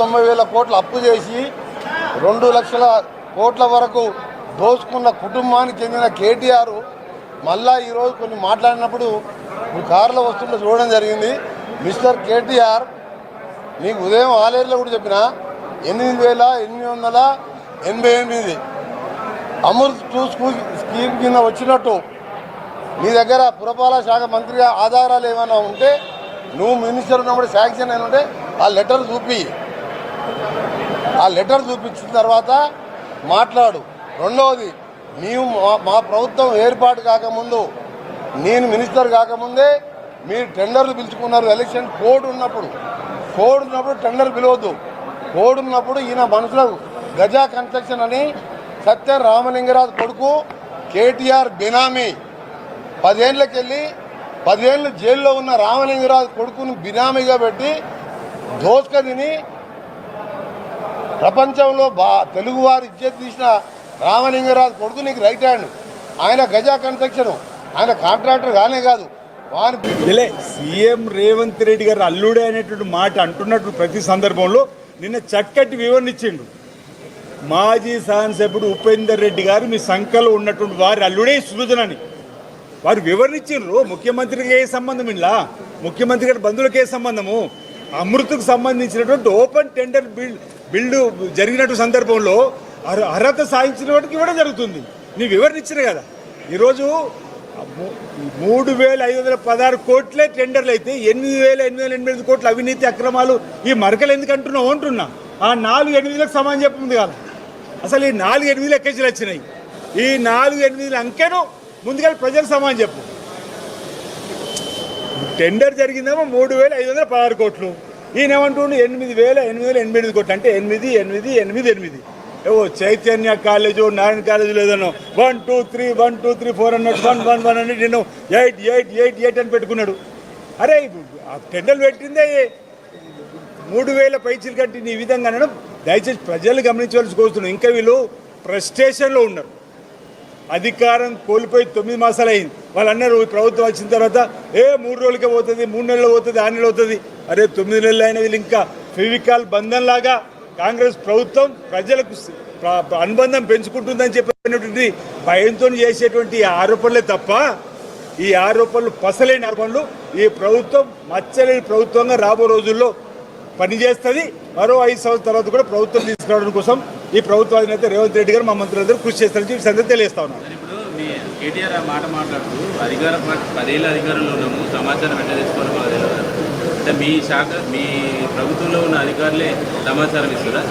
తొంభై వేల కోట్లు అప్పు చేసి రెండు లక్షల కోట్ల వరకు దోచుకున్న కుటుంబానికి చెందిన కేటీఆర్ మళ్ళా ఈరోజు కొన్ని మాట్లాడినప్పుడు ఇప్పుడు కారులో వస్తుంటే చూడడం జరిగింది. మిస్టర్ కేటీఆర్ మీకు ఉదయం ఆలేరులో కూడా చెప్పిన ఎనిమిది వేల ఎనిమిది వందల ఎనభై ఎనిమిది అమృత్ టూ స్కూల్ స్కీమ్ కింద వచ్చినట్టు నీ దగ్గర పురపాలక శాఖ మంత్రిగా ఆధారాలు ఏమైనా ఉంటే నువ్వు మినిస్టర్ ఉన్నప్పుడు శాంక్షన్ అయిన ఉంటే ఆ లెటర్ చూపి. ఆ లెటర్ చూపించిన తర్వాత మాట్లాడు. రెండవది మేము మా- మా ప్రభుత్వం ఏర్పాటు కాకముందు నేను మినిస్టర్ కాకముందే మీరు టెండర్లు పిలుచుకున్నారు. ఎలక్షన్ కోడ్ ఉన్నప్పుడు కోడ్ ఉన్నప్పుడు టెండర్ పిలవద్దు. కోడ్ ఉన్నప్పుడు ఈయన మనసులో గజా కన్స్ట్రక్షన్ అని సత్య రామలింగరాజు కొడుకు కేటీఆర్ బినామీ. పదేళ్ళకెళ్ళి పదేళ్ళు జైల్లో ఉన్న రామలింగరాజు కొడుకును బినామీగా పెట్టి దోసుక తిని ప్రపంచంలో బా తెలుగువారు ఇచ్చే తీసిన రామలింగరాజు కొడుకు నీకు రైట్ హ్యాండ్. ఆయన గజా కన్స్ట్రక్షన్. ఆయన కాంట్రాక్టర్ కానే కాదు. వాని సీఎం రేవంత్ రెడ్డి గారు అల్లుడే అనేటువంటి మాట అంటున్నట్టు ప్రతి సందర్భంలో నిన్న చక్కటి వివరణ ఇచ్చిండు. మాజీ శాసనసభ్యుడు ఉపేందర్ రెడ్డి గారు మీ సంఖలో ఉన్నటువంటి వారి అల్లుడే సృజనని. వారు వివరణ ఇచ్చిండ్రు. ముఖ్యమంత్రికి ఏ సంబంధం ఇలా ముఖ్యమంత్రి గారి బంధువులకు ఏ సంబంధము? అమృతకు సంబంధించినటువంటి ఓపెన్ టెండర్ బిల్డ్ బిల్డ్ జరిగినట్టు సందర్భంలో అర్హ- అర్హత సాధించిన వాటికి ఇవ్వడం జరుగుతుంది. నీ వివరణ ఇచ్చిన కదా. ఈరోజు మూడు వేల ఐదు వందల పదహారు కోట్లే టెండర్లు అయితే ఎనిమిది వేల ఎనిమిది వేల ఎనిమిది కోట్ల అవినీతి అక్రమాలు ఈ మరకలు ఎందుకు అంటున్నావు అంటున్నా. ఆ నాలుగు ఎనిమిదిలకు సమానం చెప్పింది కదా. అసలు ఈ నాలుగు ఎనిమిది లెక్కేజీలు వచ్చినాయి. ఈ నాలుగు ఎనిమిది అంకెను ముందుగా ప్రజలకు సమానం చెప్పు. టెండర్ జరిగిందేమో మూడు వేల ఐదు వందల పదహారు కోట్లు. ఈయన ఏమంటుండు ఎనిమిది వేల ఎనిమిది వేల ఎనిమిది కోట్లు అంటే ఎనిమిది ఎనిమిది ఎనిమిది ఎనిమిది. ఏవో Chaitanya college Narayana college లేదనో. One two three one two three four hundred one one one అని నేను ఎయిట్ ఎయిట్ ఎయిట్ ఎయిట్ అని పెట్టుకున్నాడు. అరే ఆ పెట్టిందే మూడు వేల పైచీలు కట్టి ఈ విధంగా అనడం దయచేసి ప్రజలు గమనించవలసి కోరుతున్నాం ఇంకా వీళ్ళు ఫ్రస్ట్రేషన్లో ఉన్నారు. అధికారం కోల్పోయి తొమ్మిది మాసాలు అయింది. వాళ్ళు అన్నారు ఈ ప్రభుత్వం వచ్చిన తర్వాత ఏ మూడు రోజులకే పోతుంది మూడు నెలలు పోతుంది ఆరు నెలలు అవుతుంది అరే తొమ్మిది నెలలు అయిన వీళ్ళు ఇంకా ఫెవికాల్ బంధంలాగా కాంగ్రెస్ ప్రభుత్వం ప్రజలకు అనుబంధం పెంచుకుంటుందని చెప్పినటువంటి భయంతో చేసేటువంటి ఆరోపణలే తప్ప ఈ ఆరోపణలు పసలేని ఆరోపణలు. ఈ ప్రభుత్వం మచ్చలేని ప్రభుత్వంగా రాబో రోజుల్లో పనిచేస్తుంది. మరో ఐదు సంవత్సరాల తర్వాత కూడా ప్రభుత్వం తీసుకురావడం కోసం ఈ ప్రభుత్వ అధినేత రేవంత్ రెడ్డి గారు మా మంత్రులందరూ కృషి చేస్తారని చెప్పి సంగతి తెలియస్తా ఉన్నాను మరి ఇప్పుడు మీ కేటీఆర్ ఆ మాట మాట్లాడుతూ అధికార పదేళ్ళ అధికారంలో ఉన్నాము సమాచారం ఎట్లా తెలియదు అంటే మీ శాఖ మీ ప్రభుత్వంలో ఉన్న అధికారులే సమాచారం ఇస్తారా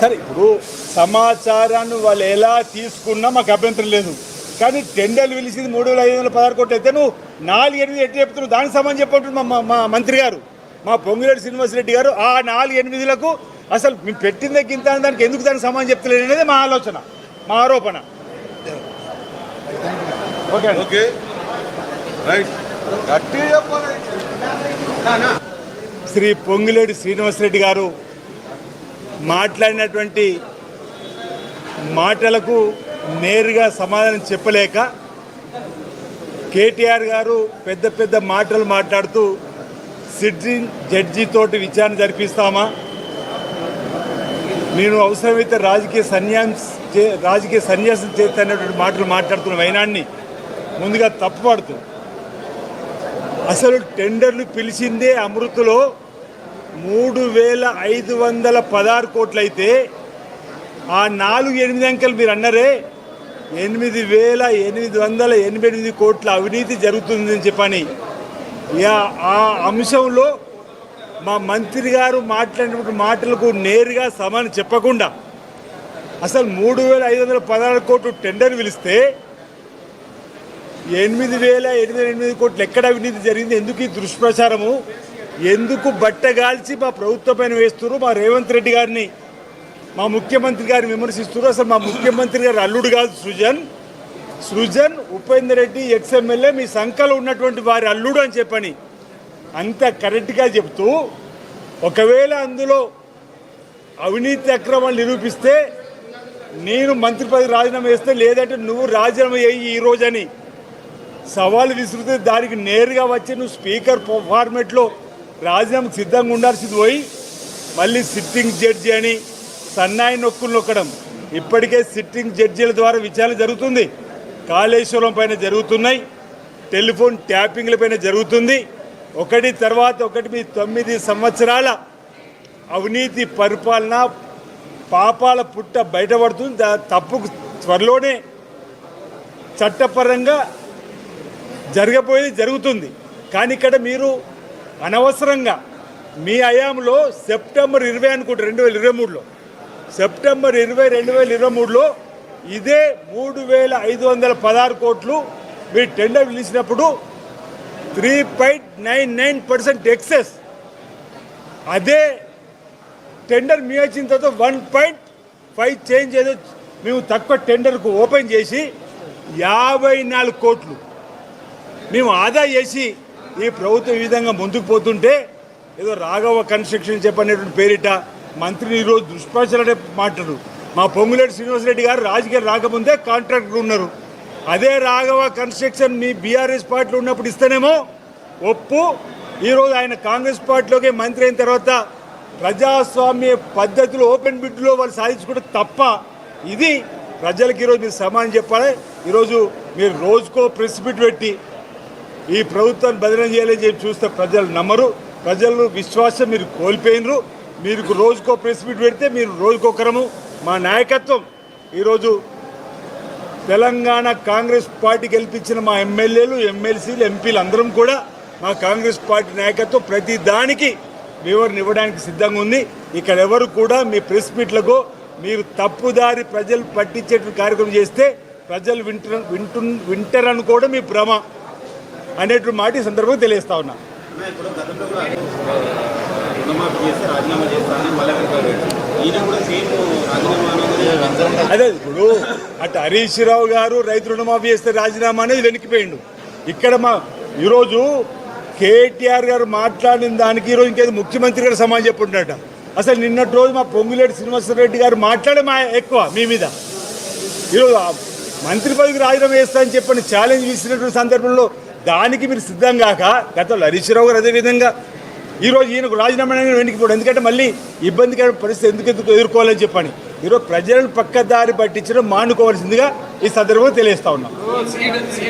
సరే ఇప్పుడు సమాచారాన్ని వాళ్ళు ఎలా తీసుకున్నా మాకు అభ్యంతరం లేదు. కానీ టెండర్లు పిలిచింది మూడు వేల ఐదు వందల పదహారు కోట్లు అయితే నువ్వు నాలుగు ఎనిమిది ఎట్టి చెప్తున్నావు దానికి సంబంధం చెప్పంటున్నాడు మా మా- మా మంత్రి గారు. మా పొంగిరెడ్డి శ్రీనివాసరెడ్డి గారు ఆ నాలుగు ఎనిమిదిలకు అసలు మేము పెట్టిందే అని దానికి ఎందుకు దానికి సమాధానం చెప్తలేదు అనేది మా ఆలోచన మా ఆరోపణ. Okay. Okay. Right. Shri Ponguleti Srinivasa Reddy గారు మాట్లాడినటువంటి మాటలకు నేరుగా సమాధానం చెప్పలేక కేటీఆర్ గారు పెద్ద పెద్ద మాటలు మాట్లాడుతూ సిట్టింగ్ జడ్జి తోటి విచారణ జరిపిస్తామా? నేను అవసరమైతే రాజకీయ సన్యాసం చే రాజకీయ సన్యాసం చేస్తానటువంటి మాటలు మాట్లాడుతున్న వైనాన్ని ముందుగా తప్పుపడుతూ అసలు టెండర్లు పిలిచిందే అమృతలో మూడు వేల ఐదు వందల పదహారు కోట్లయితే ఆ నాలుగు ఎనిమిది అంకెలు మీరు అన్నారే ఎనిమిది వేల ఎనిమిది వందల ఎనభై ఎనిమిది కోట్ల అవినీతి జరుగుతుందని చెప్పని ఆ అంశంలో మా మంత్రి గారు మాట్లాడినటువంటి మాటలకు నేరుగా సమానం చెప్పకుండా అసలు మూడు వేల ఐదు వందల పదహారు కోట్లు టెండర్ పిలిస్తే ఎనిమిది వేల ఎనిమిది ఎనిమిది కోట్లు ఎక్కడ అవినీతి జరిగింది? ఎందుకు ఈ దుష్ప్రచారము? ఎందుకు బట్టగాల్చి మా ప్రభుత్వం పైన వేస్తున్నారు? మా రేవంత్ రెడ్డి గారిని మా ముఖ్యమంత్రి గారిని విమర్శిస్తున్నారు? అసలు మా ముఖ్యమంత్రి గారు అల్లుడు కాదు సృజన్. సృజన్ ఉపేందర్ రెడ్డి ఎక్స్ఎమ్మెల్యే మీ సంఖలో ఉన్నటువంటి వారి అల్లుడు అని చెప్పని అంత కరెక్ట్గా చెప్తూ ఒకవేళ అందులో అవినీతి అక్రమాలు నిరూపిస్తే నేను మంత్రి పదవి రాజీనామా చేస్తే లేదంటే నువ్వు రాజీనామా చేయి ఈ రోజని. సవాల్ విసిరితే దానికి నేరుగా వచ్చి నువ్వు స్పీకర్ ఫార్మెట్లో రాజీనామాకు సిద్ధంగా ఉండాల్సింది పోయి మళ్ళీ సిట్టింగ్ జడ్జి అని సన్నాయి నొక్కులు నొక్కడం. ఇప్పటికే సిట్టింగ్ జడ్జీల ద్వారా విచారణ జరుగుతుంది. కాళేశ్వరం పైన జరుగుతున్నాయి. టెలిఫోన్ ట్యాపింగ్ల పైన జరుగుతుంది. ఒకటి తర్వాత ఒకటి మీ తొమ్మిది సంవత్సరాల అవినీతి పరిపాలన పాపాల పుట్ట బయటపడుతుంది. తప్పుకు త్వరలోనే చట్టపరంగా జరగబోయేది జరుగుతుంది. కానీ ఇక్కడ మీరు అనవసరంగా మీ హయాంలో సెప్టెంబర్ ఇరవై అనుకుంటారు రెండు వేల ఇరవై మూడులో. సెప్టెంబర్ ఇరవై రెండు వేల ఇరవై మూడులో ఇదే మూడు వేల ఐదు వందల పదహారు కోట్లు మీ టెండర్ పిలిచినప్పుడు three point nine nine percent excess. అదే టెండర్ మీ వచ్చిన తర్వాత వన్ పాయింట్ ఫైవ్ చేంజ్ ఏదో మేము తక్కువ టెండర్కు ఓపెన్ చేసి యాభై నాలుగు కోట్లు మేము ఆదా చేసి ఈ ప్రభుత్వం ఈ విధంగా ముందుకు పోతుంటే ఏదో రాఘవ కన్స్ట్రక్షన్ చెప్పనేటువంటి పేరిట మంత్రిని ఈరోజు దుష్ప్రచారం మాట్లాడు మా పొంగులేటి శ్రీనివాసరెడ్డి గారు రాజకీయాలు రాకముందే కాంట్రాక్టర్ ఉన్నారు. అదే రాఘవ కన్స్ట్రక్షన్ మీ బీఆర్ఎస్ పార్టీలో ఉన్నప్పుడు ఇస్తేనేమో ఒప్పు. ఈరోజు ఆయన కాంగ్రెస్ పార్టీలోకి మంత్రి అయిన తర్వాత ప్రజాస్వామ్య పద్ధతిలో ఓపెన్ బిడ్లో వాళ్ళు సాధించుకుంటే తప్ప ఇది ప్రజలకు ఈరోజు మీరు సమానం చెప్పాలి. ఈరోజు మీరు రోజుకో ప్రెస్ బిట్ పెట్టి ఈ ప్రభుత్వాన్ని బదిలీ చేయాలని చెప్పి చూస్తే ప్రజలు నమ్మరు. ప్రజలు విశ్వాసం మీరు కోల్పోయినరు. మీరు రోజుకో ప్రెస్ మీట్ పెడితే మీరు రోజుకొకరము మా నాయకత్వం. ఈరోజు తెలంగాణ కాంగ్రెస్ పార్టీ గెలిపించిన మా ఎమ్మెల్యేలు ఎమ్మెల్సీలు ఎంపీలు అందరం కూడా మా కాంగ్రెస్ పార్టీ నాయకత్వం ప్రతి దానికి వివరణ ఇవ్వడానికి సిద్ధంగా ఉంది. ఇక్కడ ఎవరు కూడా మీ ప్రెస్ మీట్లకు మీరు తప్పుదారి ప్రజలు పట్టించేటువంటి కార్యక్రమం చేస్తే ప్రజలు వింటు వింటు వింటారని కూడా మీ భ్రమ అనేటువంటి మాట ఈ సందర్భంగా తెలియస్తా ఉన్నా. రుణమాఫీ రాజీనామా చేస్తానని ఈయన కూడా సేమ్ రాజీనామా అదే ఇప్పుడు అటు హరీష్ రావు గారు రైతు రుణమాఫీ చేస్తే రాజీనామా అనేది వెనక్కిపోయిండు. ఇక్కడ మా ఈరోజు కేటీఆర్ గారు మాట్లాడిన దానికి ఈరోజు ఇంకేదో ముఖ్యమంత్రి గారు సమాజం చెప్పుంటాట అసలు నిన్నటి రోజు మా పొంగులేటి శ్రీనివాసరెడ్డి గారు మాట్లాడే మా ఎక్కువ మీ మీద. ఈరోజు మంత్రి పదవికి రాజీనామా చేస్తా అని చెప్పని ఛాలెంజ్ ఇచ్చినటువంటి సందర్భంలో దానికి మీరు సిద్ధం కాక గతంలో హరీష్ రావు గారు అదేవిధంగా ఈరోజు ఈయనకు రాజీనామా అనేది ఎందుకంటే మళ్ళీ ఇబ్బందికర పరిస్థితి ఎందుకు ఎందుకు ఎదుర్కోవాలని చెప్పని. ఈరోజు ప్రజలను పక్కదారి పట్టించడం మానుకోవాల్సిందిగా ఈ సందర్భంగా తెలియస్తా ఉన్నాం. సీడబ్ల్యూసీ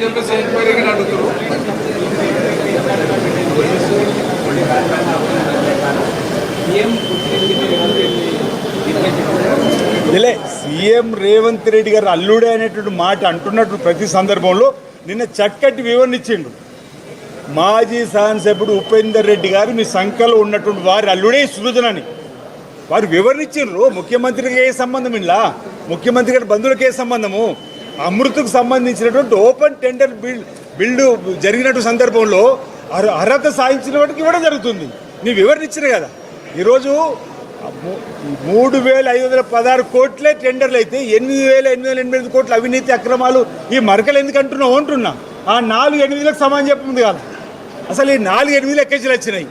లే సీఎం రేవంత్ రెడ్డి గారు అల్లుడే అనేటువంటి మాట అంటున్నట్టు ప్రతి సందర్భంలో నిన్న చక్కటి వివరణ ఇచ్చిండు. మాజీ శాసనసభ్యుడు ఉపేందర్ రెడ్డి గారు మీ సంఖ్యలో ఉన్నటువంటి వారి అల్లుడే సృజనని వారు వివరణ ముఖ్యమంత్రికి ఏ సంబంధం ఇలా ముఖ్యమంత్రి గారి బంధువులకి ఏ సంబంధము? అమృతకు సంబంధించినటువంటి ఓపెన్ టెండర్ బిల్ బిల్డ్ జరిగినటువంటి సందర్భంలో అర్- అర్హత సాధించిన వాటికి ఇవ్వడం జరుగుతుంది. నీ వివరణ కదా. ఈరోజు మూడు వేల ఐదు వందల పదహారు కోట్లే టెండర్లు అయితే ఎనిమిది వేల ఎనిమిది వందల ఎనిమిది కోట్ల అవినీతి అక్రమాలు ఈ మరకలు ఎందుకు అంటున్నావు అంటున్నా. ఆ నాలుగు ఎనిమిదిలకు సమానం చెప్పింది కాదు అసలు ఈ నాలుగు ఎనిమిది ఎక్కేజీలు వచ్చినాయి.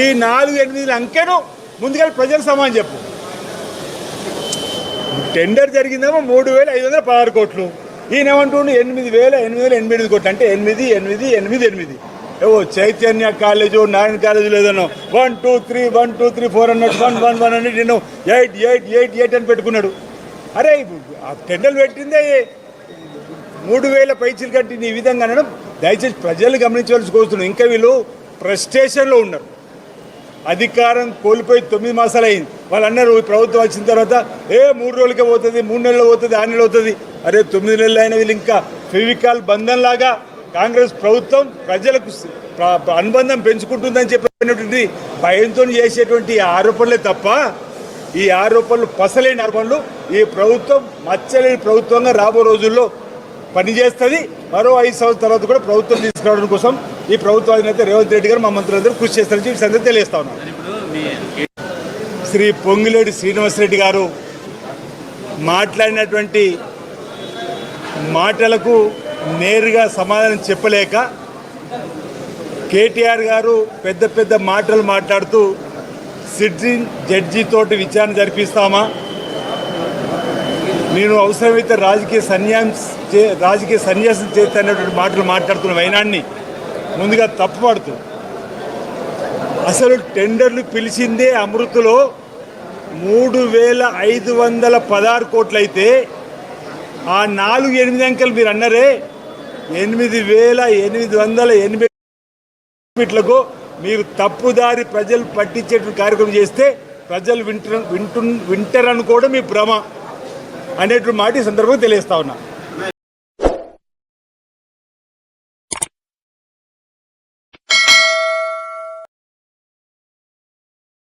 ఈ నాలుగు ఎనిమిది అంకెను ముందుగా ప్రజలు సమానం చెప్పు. టెండర్ జరిగిందేమో మూడు వేల ఐదు వందల పదహారు కోట్లు. ఈయనేమంటుండు ఎనిమిది వేల ఎనిమిది వేల ఎనిమిది కోట్లు. అంటే ఎనిమిది ఎనిమిది ఎనిమిది ఎనిమిది. ఏవో చైతన్య కాలేజు నారాయణ కాలేజీలో ఏదన్నా one two three one two three four అన్నట్టు వన్ వన్ వన్ అని నేను ఎయిట్ ఎయిట్ ఎయిట్ ఎయిట్ అని పెట్టుకున్నాడు. అరే ఆ టెండర్ పెట్టిందే మూడు వేల పైచీలు కట్టిన ఈ విధంగా అనడం దయచేసి ప్రజలు గమనించవలసి కోరుతున్నాం. ఇంకా వీళ్ళు ఫ్రస్ట్రేషన్లో ఉన్నారు. అధికారం కోల్పోయి తొమ్మిది మాసాలు అయింది. వాళ్ళు అన్నారు ప్రభుత్వం వచ్చిన తర్వాత ఏ మూడు రోజులకే పోతుంది మూడు నెలలు పోతుంది ఆరు నెలలు అవుతుంది అరే తొమ్మిది నెలలు అయిన వీళ్ళు ఇంకా ఫెవికాల్ బంధంలాగా కాంగ్రెస్ ప్రభుత్వం ప్రజలకు అనుబంధం పెంచుకుంటుందని చెప్పినటువంటి భయంతో చేసేటువంటి ఆరోపణలే తప్ప ఈ ఆరోపణలు పసలేని ఆరోపణలు ఈ ప్రభుత్వం మచ్చలేని ప్రభుత్వంగా రాబో రోజుల్లో పనిచేస్తుంది. మరో ఐదు సంవత్సరాల తర్వాత కూడా ప్రభుత్వం తీసుకురావడం కోసం ఈ ప్రభుత్వ అధినేత రేవంత్ రెడ్డి గారు మా మంత్రులందరూ కృషి చేస్తారని చెప్పి ఈ సంగతి తెలియస్తా ఉన్నాం. ఇప్పుడు మీ శ్రీ పొంగిలేడి శ్రీనివాసరెడ్డి గారు మాట్లాడినటువంటి మాటలకు నేరుగా సమాధానం చెప్పలేక కేటీఆర్ గారు పెద్ద పెద్ద మాటలు మాట్లాడుతూ సిట్టింగ్ జడ్జి తోటి విచారణ జరిపిస్తామా? నేను అవసరమైతే రాజకీయ సన్యాసం చే రాజకీయ సన్యాసం చేస్తానటువంటి మాటలు మాట్లాడుతున్న వైనాన్ని ముందుగా తప్పుపడుతూ అసలు టెండర్లు పిలిచిందే అమృతలో మూడు వేల ఐదు వందల పదహారు కోట్లు అయితే ఆ నాలుగు ఎనిమిది అంకెలు మీరు అన్నరే ఎనిమిది వేల ఎనిమిది వందల ఎనిమిది మీట్లకు మీరు తప్పుదారి ప్రజలు పట్టించేటువంటి కార్యక్రమం చేస్తే ప్రజలు వింటు వింటు వింటారని కూడా మీ భ్రమ. అనేటువంటి మాట ఈ సందర్భంగా తెలియస్తా ఉన్నా.